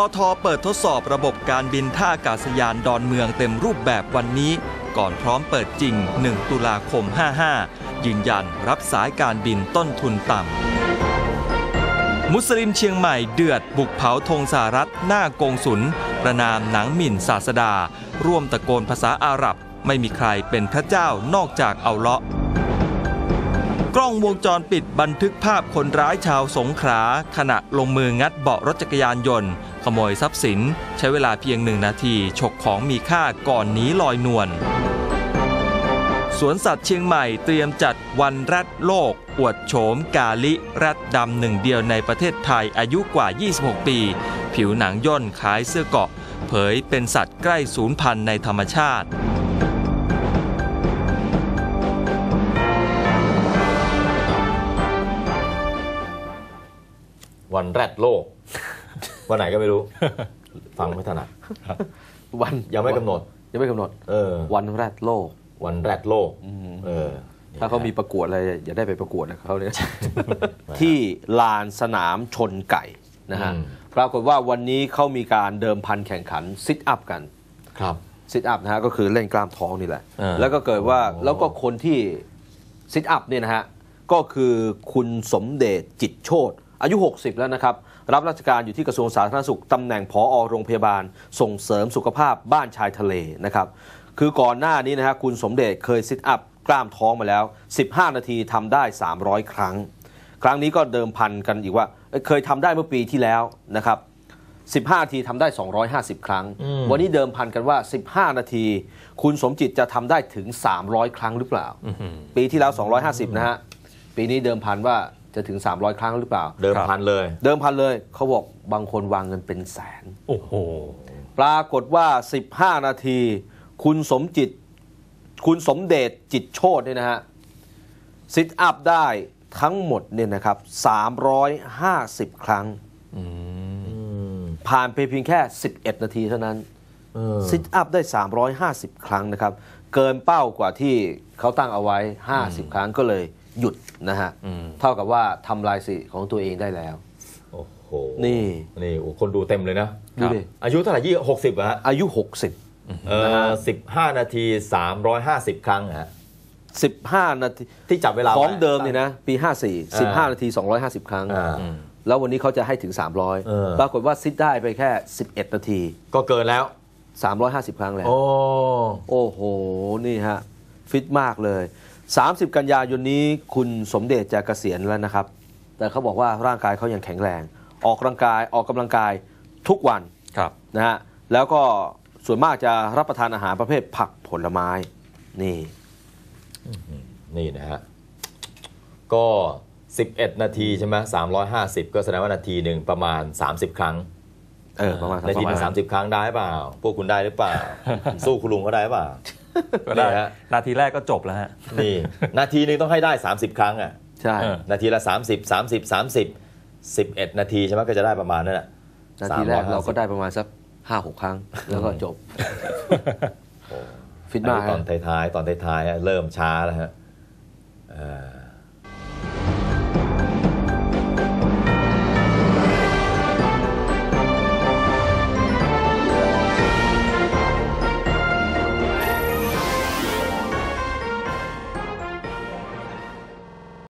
ทอทเปิดทดสอบระบบการบินท่าอากาศยานดอนเมืองเต็มรูปแบบวันนี้ ก่อนพร้อมเปิดจริง 1 ตุลาคม 55 ยืนยันรับสายการบินต้นทุนต่ำ มุสลิมเชียงใหม่เดือดบุกเผาธงสหรัฐหน้ากงสุลประนามหนังหมิ่นศาสดา ร่วมตะโกนภาษาอาหรับ ไม่มีใครเป็นพระเจ้านอกจากเอาเลาะ กล้องวงจรปิดบันทึกภาพคนร้ายชาวสงขลาขณะลงมืองัดเบาะรถจักรยานยนต์ ขโมยทรัพย์สิน ใช้เวลาเพียงหนึ่งนาทีฉกของมีค่าก่อนหนีลอยนวลสวนสัตว์เชียงใหม่เตรียมจัดวันแรดโลก อวดโฉมกาลิแรดดำหนึ่งเดียวในประเทศไทยอายุกว่า 26 ปี ผิวหนังย่นคล้ายเสื้อเกาะ เผยเป็นสัตว์ใกล้สูญพันธุ์ในธรรมชาติ วันแรดโลก วันไหนก็ไม่รู้ ฟังไม่ถนัดวันยังไม่กำหนด ยังไม่กำหนด เออ วันแรกโลก วันแรดโลกเออ ถ้าเขามีประกวดอะไรอย่าได้ไปประกวดนะเขาเนี่ยที่ลานสนามชนไก่นะฮะอืมปรากฏว่าวันนี้เขามีการเดิมพันแข่งขันซิทอัพกันครับซิทอัพนะฮะก็คือเล่นกล้ามท้องนี่แหละเออแล้วก็เกิดว่าโอ้แล้วก็คนที่ซิทอัพเนี่ยนะฮะก็คือคุณสมเด็จจิตโชต อายุ 60 แล้วนะครับ รับราชการอยู่ที่กระทรวงสาธารณสุขตำแหน่งผอโรงพยาบาล ส่งเสริมสุขภาพบ้านชายทะเลนะครับ คือก่อนหน้านี้นะฮะคุณสมเด็จเคยซิทอัพกล้ามท้องมาแล้ว 15 นาทีทำได้ 300 ครั้ง ครั้งนี้ก็เดิมพันกันอีกว่าเอ้ยเคยทำได้เมื่อปีที่แล้วนะครับ15นาทีทำได้ 250 ครั้งอืมวันนี้เดิมพันกันว่า 15 นาที คุณสมจิตจะทำได้ถึง 300 ครั้งหรือเปล่า ปีที่แล้ว 250 นะฮะ ปีนี้เดิมพันว่า จะถึง 300 ครั้งหรือเปล่า เดิมพันเลย เดิมพันเลยเขาบอกบางคนวางเงินเป็นแสน โอ้โห ปรากฏว่า 15 นาที คุณสมจิต คุณสมเดชจิตโชตเนี่ยนะฮะซิทอัพได้ทั้งหมดเนี่ยนะครับ 350 ครั้งอืมผ่านไปเพียงแค่ 11 นาทีเท่านั้นเออซิทอัพได้ 350 ครั้งนะครับ เกินเป้ากว่าที่เขาตั้งเอาไว้ 50 ครั้งก็เลย หยุดนะฮะเท่ากับว่าทำลายสถิติของตัวเองได้แล้ว โอ้โห นี่นี่โอ้คนดูเต็มเลยนะดูดิอายุเท่าไหร่ยี่หกสิบอะฮะอายุเออสิบห้านาทีสามร้อยห้าสิบครั้งอะฮะ60 15นาทีที่จับเวลาของไว้เดิมเนี่ยนะ ปี54 15นาที250ครั้งอ่าแล้ววันนี้เขาจะให้ถึงเออ300 ปรากฏว่าซิทได้ไปแค่ 11 นาที ก็เกินแล้ว 350 ครั้งแล้ว โอ้โอ้โหนี่ฮะ ฟิตมากเลย 30 กันยายนนี้คุณสมเด็จจะเกษียณแล้วนะครับ แต่เขาบอกว่าร่างกายเขายังแข็งแรง ออกกำลังกายออกกำลังกายทุกวันครับนะฮะแล้วก็ส่วนมากจะรับประทานอาหารประเภทผักผลไม้นี่นี่นะฮะก็ 11 นาทีใช่ไหม350ก็แสดงว่านาทีหนึ่งประมาณ 30 ครั้งเออประมาณนาทีหนึ่งประสามสิบครั้งได้เปล่า พวกคุณได้หรือเปล่า สู้คุณลุงเขาได้เปล่า ก็ได้นี่ฮะ นาทีแรกก็จบแล้วฮะ นี่ นาทีหนึงต้องให้ได้ 30 ครั้งอะ ใช่ เออ นาทีละ 30 30 30 11 นาทีใช่ไหมก็จะได้ประมาณนั้นแหละนาทีแรก350เราก็ได้ประมาณสักห้าหกครั้ง แล้วก็จบ ฟิตมากตอฮะนท้ายๆตอนท้ายๆฮะเริ่มช้าแล้วฮะเอ่อ